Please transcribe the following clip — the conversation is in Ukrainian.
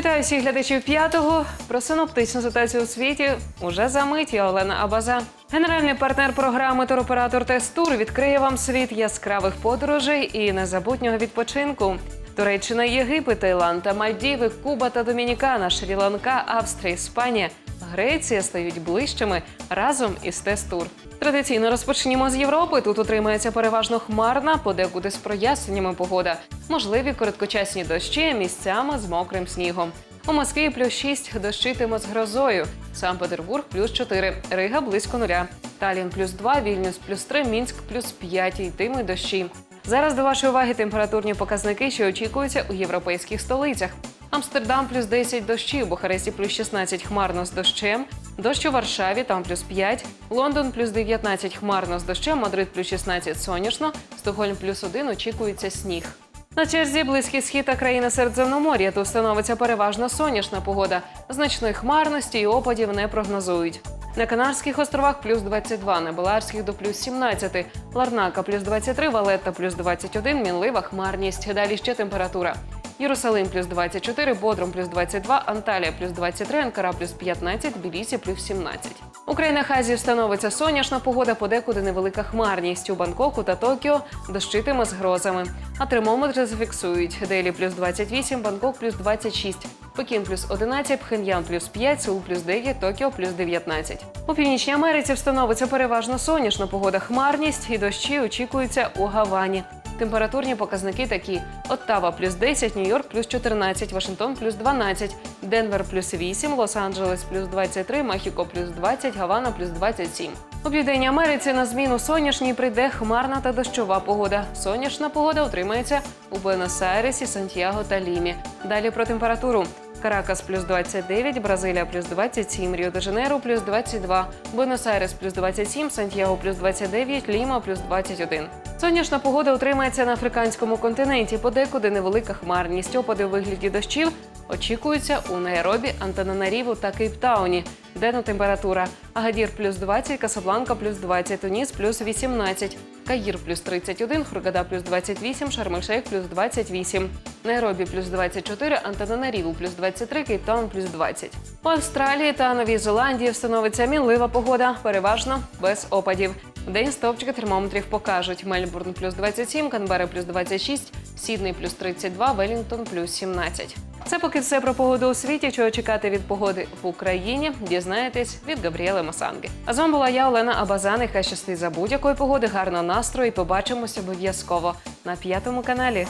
Вітаю всіх глядачів п'ятого. Про синоптичну ситуацію у світі уже за мить. Я Олена Абаза. Генеральний партнер програми туроператор Тестур відкриє вам світ яскравих подорожей і незабутнього відпочинку. Туреччина, Єгипет, Таїланд та Мальдіви, Куба та Домінікана, Шрі-Ланка, Австрія, Іспанія, Греція стають ближчими разом із Тестур. Традиційно розпочнімо з Європи. Тут утримається переважно хмарна, подекуди з проясненнями погода. Можливі короткочасні дощі місцями з мокрим снігом. У Москві плюс 6, дощитиме з грозою. Санкт-Петербург плюс 4, Рига близько нуля. Талін плюс 2, Вільнюс плюс 3, Мінськ плюс 5, йтимуть дощі. Зараз до вашої уваги температурні показники, що очікуються у європейських столицях. Амстердам плюс 10 дощі, Бухаресті плюс 16 хмарно з дощем, дощ у Варшаві там плюс 5, Лондон плюс 19 хмарно з дощем, Мадрид плюс 16 сонячно, Стокгольм плюс 1 очікується сніг. На черзі близький схід та країни Середземномор'я тут становиться переважно сонячна погода. Значної хмарності і опадів не прогнозують. На Канарських островах плюс 22, на Баларських до плюс 17, Ларнака плюс 23, Валетта плюс 21, мінлива хмарність. Далі ще температура. Єрусалим плюс 24, Бодрум плюс 22, Анталія плюс 23, Анкара плюс 15, Білісі плюс 17. У країнах Азії встановиться сонячна погода, подекуди невелика хмарність. У Бангкоку та Токіо дощитиме з грозами. А термометри зафіксують Делі плюс 28, Бангкок плюс 26, Пекін плюс 11, Пхеньян плюс 5, Сеул плюс 9, Токіо плюс 19. У Північній Америці встановиться переважно сонячна погода, хмарність і дощі очікуються у Гавані. Температурні показники такі: Оттава плюс 10, Нью-Йорк плюс 14, Вашингтон плюс 12, Денвер плюс 8, Лос-Анджелес плюс 23, Мехіко плюс 20, Гавана плюс 27. У Південній Америці на зміну сонячній прийде хмарна та дощова погода. Сонячна погода утримається у Буенос-Айресі, Сантьяго та Лімі. Далі про температуру. Каракас плюс 29, Бразилія плюс 27, Ріо-де-Жанейро плюс 22, Буенос-Айрес плюс 27, Сантьяго плюс 29, Ліма плюс 21. Сонячна погода утримається на африканському континенті. Подекуди невелика хмарність. Опади у вигляді дощів очікуються у Найробі, Антананаріву та Кейптауні. Денна температура. Агадір плюс 20, Касабланка плюс 20, Туніс плюс 18, Каїр плюс 31, Хургада плюс 28, Шарм-ель-Шейх плюс 28, Найробі плюс 24, Антананаріву плюс 23, Кейптаун плюс 20. У Австралії та Новій Зеландії встановиться мінлива погода, переважно без опадів. День стовпчики термометрів покажуть Мельбурн плюс 27, Канбера плюс 26, Сідней плюс 32, Велінгтон плюс 17. Це поки все про погоду у світі. Чого чекати від погоди в Україні? Дізнаєтесь від Габріели Масанги. А з вами була я, Олена Абазан. Хай щастить за будь-якої погоди, гарного настрою. і Побачимось обов'язково на п'ятому каналі.